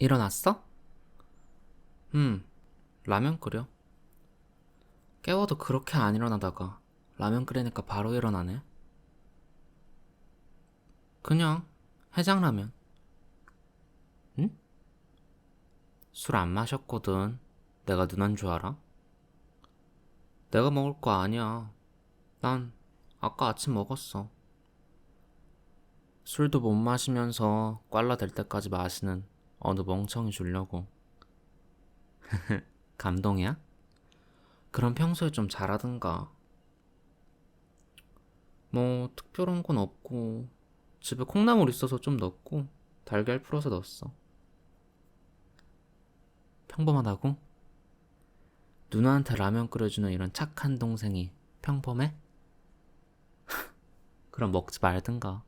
일어났어? 음, 라면 끓여. 깨워도 그렇게 안 일어나다가 라면 끓이니까 바로 일어나네. 그냥 해장라면. 응? 술 안 마셨거든. 내가 누난 줄 알아? 내가 먹을 거 아니야. 난 아까 아침 먹었어. 술도 못 마시면서 꽐라 될 때까지 마시는 어느 멍청이 주려고. 감동이야? 그럼 평소에 좀 잘하든가. 뭐, 특별한 건 없고, 집에 콩나물 있어서 좀 넣고, 달걀 풀어서 넣었어. 평범하다고? 누나한테 라면 끓여주는 이런 착한 동생이 평범해? 그럼 먹지 말든가.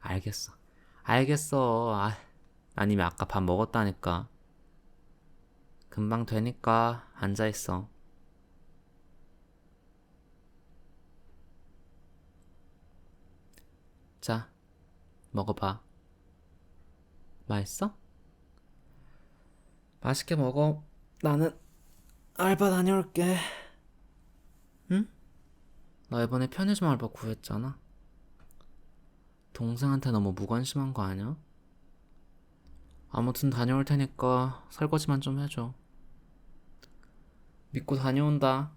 알겠어. 알겠어. 아, 아니면 아까 밥 먹었다니까. 금방 되니까 앉아있어. 자, 먹어봐. 맛있어? 맛있게 먹어. 나는 알바 다녀올게. 응? 나 이번에 편의점 알바 구했잖아. 동생한테 너무 무관심한 거 아니야? 아무튼 다녀올 테니까 설거지만 좀 해줘. 믿고 다녀온다.